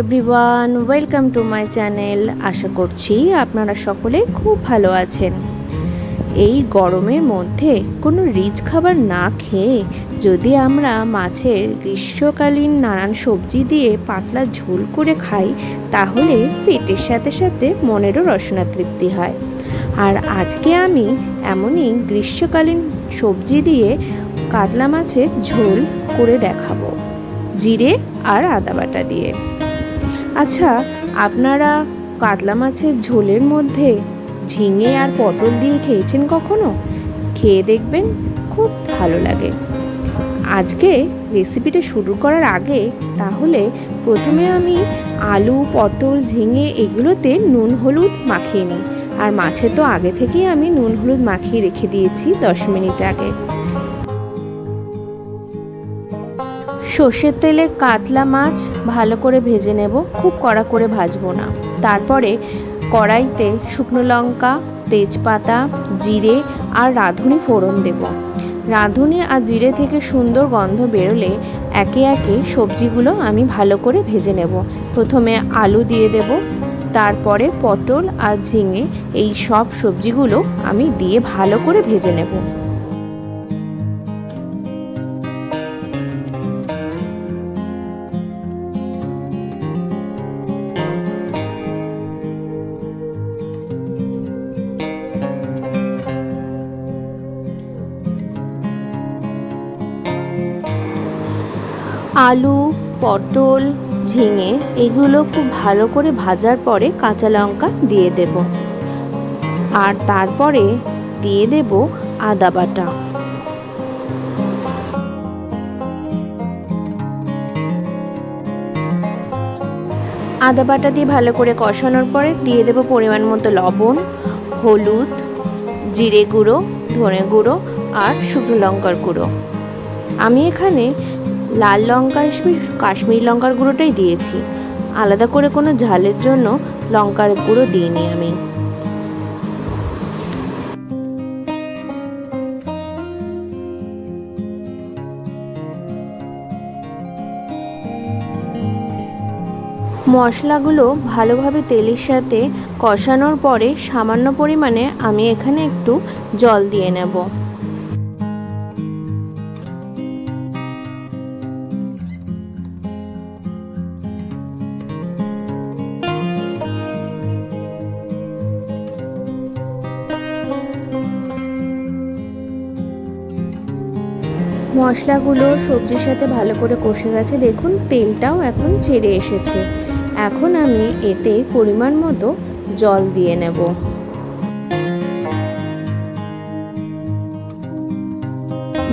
Everyone welcome to my channel আশা করছি আপনারা সকলে খুব ভালো আছেন। এই গরমের মধ্যে কোনো রিচ খাবার না খেয়ে যদি আমরা মাছের গ্রীষ্মকালীন নানান সবজি দিয়ে পাতলা ঝোল করে খাই, তাহলে পেটের সাথে সাথে মনেরও রসনা তৃপ্তি হয়। আর আজকে আমি এমনই গ্রীষ্মকালীন সবজি দিয়ে কাতলা মাছের ঝোল করে দেখাবো। জিরে আর আদা বাটা দিয়ে। আচ্ছা আপনারা কাতলা মাছের ঝোলের মধ্যে ঝিঙে আর পটল দিয়ে খেয়েছেন কখনো? খেয়ে দেখবেন খুব ভালো লাগে। আজকে রেসিপিটা শুরু করার আগে তাহলে প্রথমে আমি আলু, পটল, ঝিঙে এগুলোতে নুন, হলুদ মাখিয়ে নিই। আর মাছে তো আগে থেকেই আমি নুন, হলুদ মাখিয়ে রেখে দিয়েছি দশ মিনিট আগে। সর্ষের তেলে কাতলা মাছ ভালো করে ভেজে নেব। খুব কড়া করে ভাজবো না। তারপরে কড়াইতে শুকনো লঙ্কা, তেজপাতা, জিরে আর রাঁধুনি ফোড়ন দেব। রাঁধুনি আর জিরে থেকে সুন্দর গন্ধ বেরোলে একে একে সবজিগুলো আমি ভালো করে ভেজে নেব। প্রথমে আলু দিয়ে দেব, তারপরে পটল আর ঝিঙে, এই সব সবজিগুলো আমি দিয়ে ভালো করে ভেজে নেব। আলু, পটল, ঝিঙে এগুলো খুব ভালো করে ভাজার পরে কাঁচা লঙ্কা দিয়ে দেব। আর তারপরে দিয়ে দেব আদা বাটা। আদা বাটা দিয়ে ভালো করে কষানোর পরে দিয়ে দেব পরিমাণ মতো লবণ, হলুদ, জিরে গুঁড়ো, ধনে গুঁড়ো আর শুকনো লঙ্কার গুঁড়ো। আমি এখানে লাল লঙ্কা হিসেবে কাশ্মীরি লঙ্কার গুঁড়োটাই দিয়েছি। আলাদা করে কোনো ঝালের জন্য লঙ্কার গুঁড়ো দিইনি আমি। মশলাগুলো ভালোভাবে তেলের সাথে কষানোর পরে সামান্য পরিমাণে আমি এখানে একটু জল দিয়ে নেব। মশলাগুলো সবজির সাথে ভালো করে কষে গেছে। দেখুন, তেলটাও এখন ছেড়ে এসেছে। এখন আমি এতে পরিমাণ মতো জল দিয়ে নেব।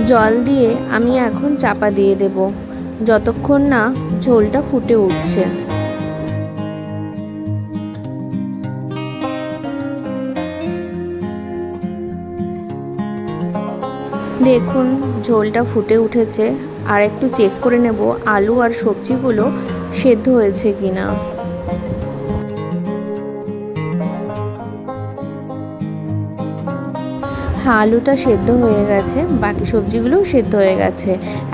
জল দিয়ে আমি এখন চাপা দিয়ে দেব। যতক্ষণ না ঝোলটা ফুটে উঠছে। দেখুন, ঝোলটা ফুটে উঠেছে। আর একটু চেক করে নেব, আলু আর সবজিগুলো সেদ্ধ হয়েছে কিনা। হ্যাঁ আলুটা সেদ্ধ হয়ে গেছে, বাকি সবজিগুলোও সেদ্ধ হয়ে গেছে।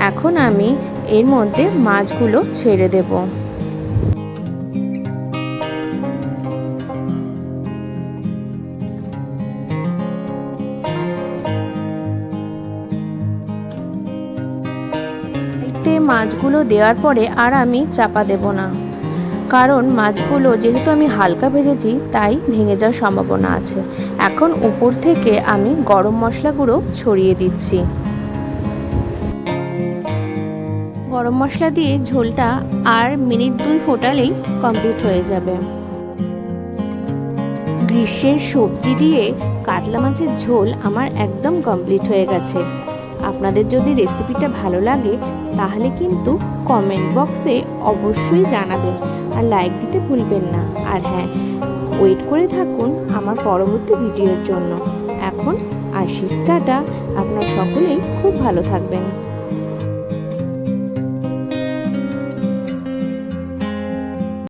এখন আমি এর মধ্যে মাছগুলো ছেড়ে দেবো। মাছগুলো দেওয়ার পরে আর আমি চাপা দেব না। কারণ মাছগুলো যেহেতু আমি হালকা ভেজেছি, তাই ভেঙে যাওয়ার সম্ভাবনা আছে। এখন উপর থেকে আমি গরম মশলা গুঁড়ো ছড়িয়ে দিচ্ছি। গরম মশলা দিয়ে ঝোলটা আর মিনিট দুই ফোটালেই কমপ্লিট হয়ে যাবে। গ্রীষ্মের সবজি দিয়ে কাতলা মাছের ঝোল আমার একদম কমপ্লিট হয়ে গেছে। আপনাদের যদি রেসিপিটা ভালো লাগে, তাহলে কিন্তু কমেন্ট বক্সে অবশ্যই জানাবেন আর লাইক দিতে ভুলবেন না। আর হ্যাঁ ওয়েট করে থাকুন আমার পরবর্তী ভিডিওর জন্য। এখন আসি টাটা, আপনার সকলেই খুব ভালো থাকবেন।